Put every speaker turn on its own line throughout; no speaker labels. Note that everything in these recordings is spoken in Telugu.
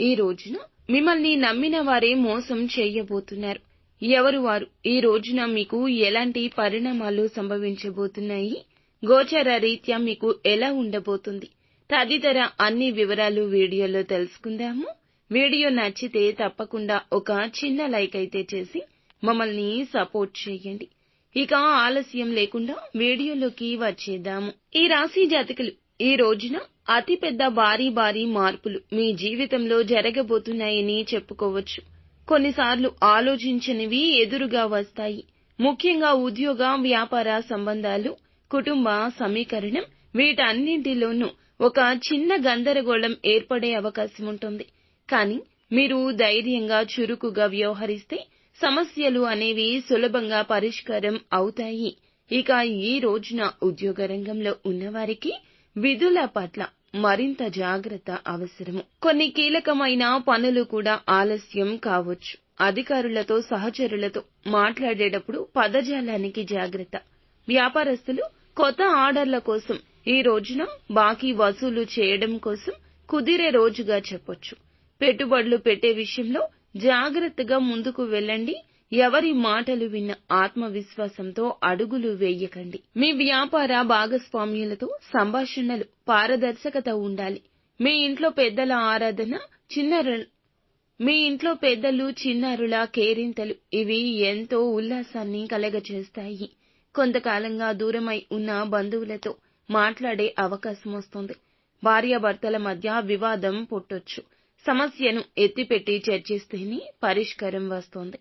ఈ రోజున మిమ్మల్ని నమ్మిన వారే మోసం చేయబోతున్నారు. ఎవరు వారు? ఈ రోజున మీకు ఎలాంటి పరిణామాలు సంభవించబోతున్నాయి? గోచర రీత్యా మీకు ఎలా ఉండబోతుంది? తదితర అన్ని వివరాలు వీడియోలో తెలుసుకుందాము. వీడియో నచ్చితే తప్పకుండా ఒక చిన్న లైక్ అయితే చేసి మమ్మల్ని సపోర్ట్ చేయండి. ఇక ఆలస్యం లేకుండా వీడియోలోకి వచ్చేద్దాము. ఈ రాశి జాతకులు ఈ రోజున అతిపెద్ద భారీ భారీ మార్పులు మీ జీవితంలో జరగబోతున్నాయని చెప్పుకోవచ్చు. కొన్నిసార్లు ఆలోచించనివి ఎదురుగా వస్తాయి. ముఖ్యంగా ఉద్యోగ వ్యాపార సంబంధాలు కుటుంబ సమీకరణం వీటన్నింటిలోనూ ఒక చిన్న గందరగోళం ఏర్పడే అవకాశం ఉంటుంది. కానీ మీరు ధైర్యంగా చురుకుగా వ్యవహరిస్తే సమస్యలు అనేవి సులభంగా పరిష్కారం అవుతాయి. ఇక ఈ రోజున ఉద్యోగ రంగంలో ఉన్నవారికి విధుల పట్ల మరింత జాగ్రత్త అవసరము. కొన్ని కీలకమైన పనులు కూడా ఆలస్యం కావచ్చు. అధికారులతో సహచరులతో మాట్లాడేటప్పుడు పదజాలానికి జాగ్రత్త. వ్యాపారస్తులు కొత్త ఆర్డర్ల కోసం ఈ రోజున బాకీ వసూలు చేయడం కోసం కుదిరే రోజుగా చెప్పొచ్చు. పెట్టుబడులు పెట్టే విషయంలో జాగ్రత్తగా ముందుకు వెళ్ళండి. ఎవరి మాటలు విన్న ఆత్మవిశ్వాసంతో అడుగులు వేయకండి. మీ వ్యాపార భాగస్వామ్యులతో సంభాషణలు పారదర్శకత ఉండాలి. మీ ఇంట్లో పెద్దల ఆరాధన చిన్నర మీ ఇంట్లో పెద్దలు చిన్నారుల కేరింతలు ఇవి ఎంతో ఉల్లాసాన్ని కలగచేస్తాయి కొంతకాలంగా దూరమై ఉన్న బంధువులతో మాట్లాడే అవకాశం వస్తుంది. భార్యాభర్తల మధ్య వివాదం పుట్టొచ్చు. సమస్యను ఎత్తిపెట్టి చర్చిస్తేనే పరిష్కారం వస్తోంది.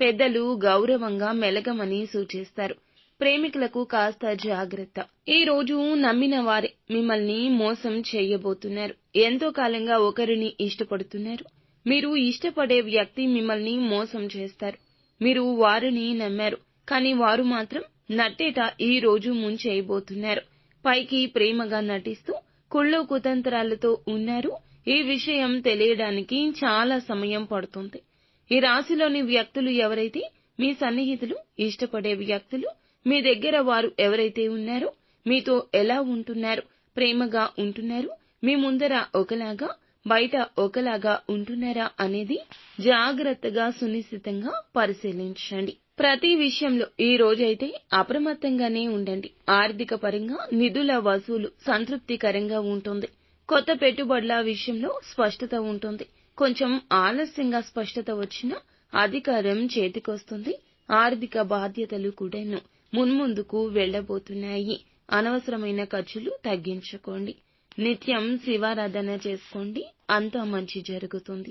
పెద్దలు గౌరవంగా మెలగమని సూచిస్తారు. ప్రేమికులకు కాస్త జాగ్రత్త. ఈ రోజు నమ్మిన వారే మిమ్మల్ని మోసం చేయబోతున్నారు. ఎంతో కాలంగా ఒకరిని ఇష్టపడుతున్నారు. మీరు ఇష్టపడే వ్యక్తి మిమ్మల్ని మోసం చేస్తారు. మీరు వారిని నమ్మారు. కానీ వారు మాత్రం నట్టేట ఈ రోజు ముంచేయబోతున్నారు. పైకి ప్రేమగా నటిస్తూ కుళ్ళు కుతంత్రాలతో ఉన్నారు. ఈ విషయం తెలియడానికి చాలా సమయం పడుతుంది. ఈ రాశిలోని వ్యక్తులు ఎవరైతే మీ సన్నిహితులు ఇష్టపడే వ్యక్తులు మీ దగ్గర వారు ఎవరైతే ఉన్నారో మీతో ఎలా ఉంటున్నారు ప్రేమగా ఉంటున్నారు మీ ముందర ఒకలాగా బయట ఒకలాగా ఉంటున్నారా అనేది జాగ్రత్తగా సునిశ్చితంగా పరిశీలించండి. ప్రతి విషయంలో ఈ రోజైతే అప్రమత్తంగానే ఉండండి. ఆర్థిక పరంగా నిధుల వసూలు సంతృప్తికరంగా ఉంటుంది. కొత్త పెట్టుబడుల విషయంలో స్పష్టత ఉంటుంది. కొంచెం ఆలస్యంగా స్పష్టత వచ్చినా అధికారం చేతికొస్తుంది. ఆర్థిక బాధ్యతలు కూడాను మున్ముందుకు వెళ్ళబోతున్నాయి అనవసరమైన ఖర్చులు తగ్గించుకోండి. నిత్యం శివారాధన చేసుకోండి. అంతా మంచి జరుగుతుంది.